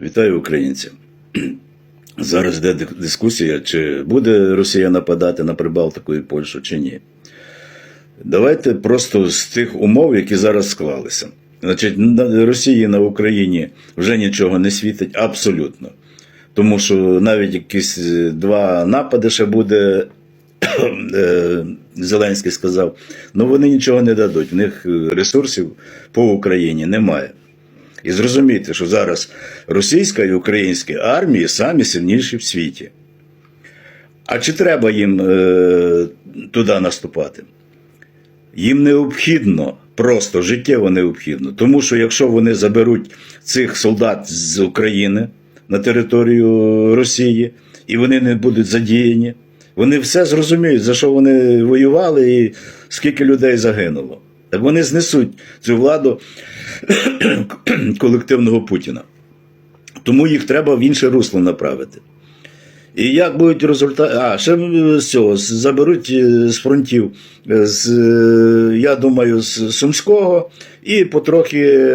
Вітаю українців. Зараз йде дискусія, чи буде Росія нападати на Прибалтику і Польщу, чи ні. Давайте просто з тих умов, які зараз склалися. Значить, Росії на Україні вже нічого не світить абсолютно. Тому що навіть якісь е, два напади ще буде, е, Зеленський сказав, ну вони нічого не дадуть. В них е, ресурсів по Україні немає. І зрозумійте, що зараз російська і українська армії самі сильніші в світі. А чи треба їм е, туди наступати? Їм необхідно, просто життєво необхідно. Тому що якщо вони заберуть цих солдат з України на територію Росії, і вони не будуть задіяні, вони все зрозуміють, за що вони воювали і скільки людей загинуло. Так вони знесуть цю владу колективного Путіна. Тому їх треба в інше русло направити. І як будуть результати. А, ще з цього заберуть е, з фронтів, е, з, е, я думаю, з Сумського, і потрохи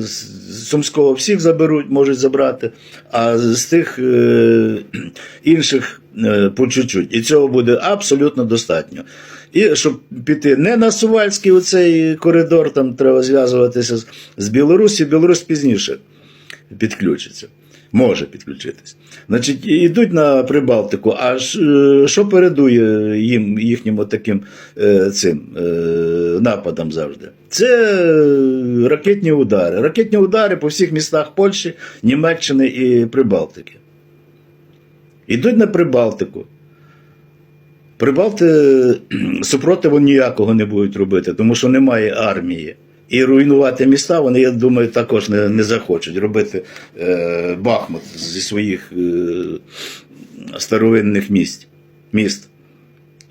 з Сумського всіх заберуть, можуть забрати, а з тих інших по чуть-чуть. І цього буде абсолютно достатньо. І щоб піти не на Сувальський оцей коридор, там треба зв'язуватися з, Білорусі, Білорусь пізніше підключиться. Може підключитись. Значить, йдуть на Прибалтику. А е, що передує їм їхнім таким е, цим е, нападам завжди? Це ракетні удари. Ракетні удари по всіх містах Польщі, Німеччини і Прибалтики. Йдуть на Прибалтику. Прибалти супротиву ніякого не будуть робити, тому що немає армії. І руйнувати міста вони, я думаю, також не, не захочуть робити е, Бахмут зі своїх е, старовинних місць, міст.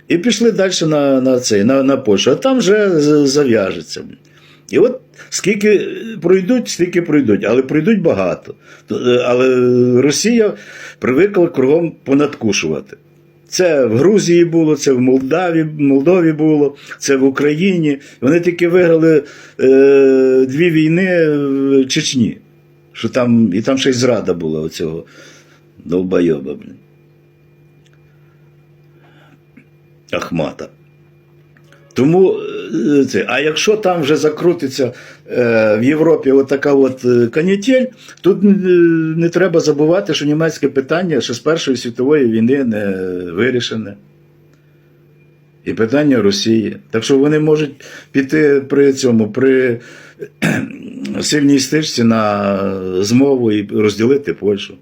І пішли далі на, на, цей, на, на Польщу, а там вже зав'яжеться. І от скільки пройдуть, стільки пройдуть, але пройдуть багато. Е, Але Росія привикла кругом понадкушувати. Це в Грузії було, це в Молдаві, Молдові було, це в Україні. Вони тільки виграли е, дві війни в Чечні. Що там, і там ще й зрада була оцього довбойоба, блін. Ахмата. Тому е, це, а якщо там вже закрутиться е, в Європі отака от е, канітель, тут е, не треба забувати, що німецьке питання ще з Першої світової війни не вирішене. І питання Росії. Так що вони можуть піти при цьому, при сильній стичці на змову і розділити Польщу.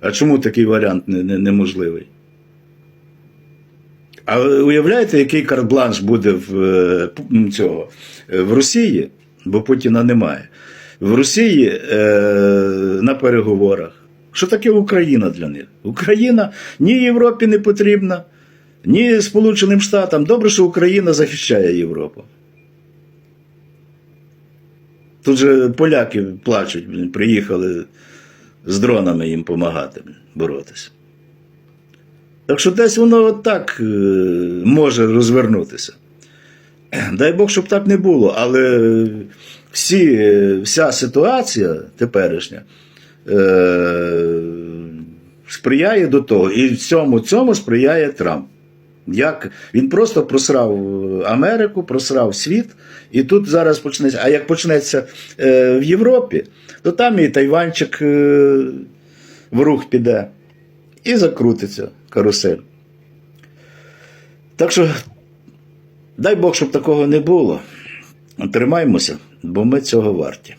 А чому такий варіант не- не- неможливий? А уявляєте, який карт-бланш буде в, е, цього, е, в Росії, бо Путіна немає. В Росії е, на переговорах. Що таке Україна для них? Україна ні Європі не потрібна, ні Сполученим Штатам. Добре, що Україна захищає Європу. Тут же поляки плачуть, приїхали з дронами їм допомагати боротися. Так що десь воно от так е, може розвернутися. Дай Бог, щоб так не було, але всі, е, вся ситуація теперішня е, сприяє до того, і в цьому, цьому сприяє Трамп. Як він просто просрав Америку, просрав світ, і тут зараз почнеться. А як почнеться е, в Європі, то там і Тайванчик е, в рух піде і закрутиться карусель. Так що, дай Бог, щоб такого не було. Тримаймося, бо ми цього варті.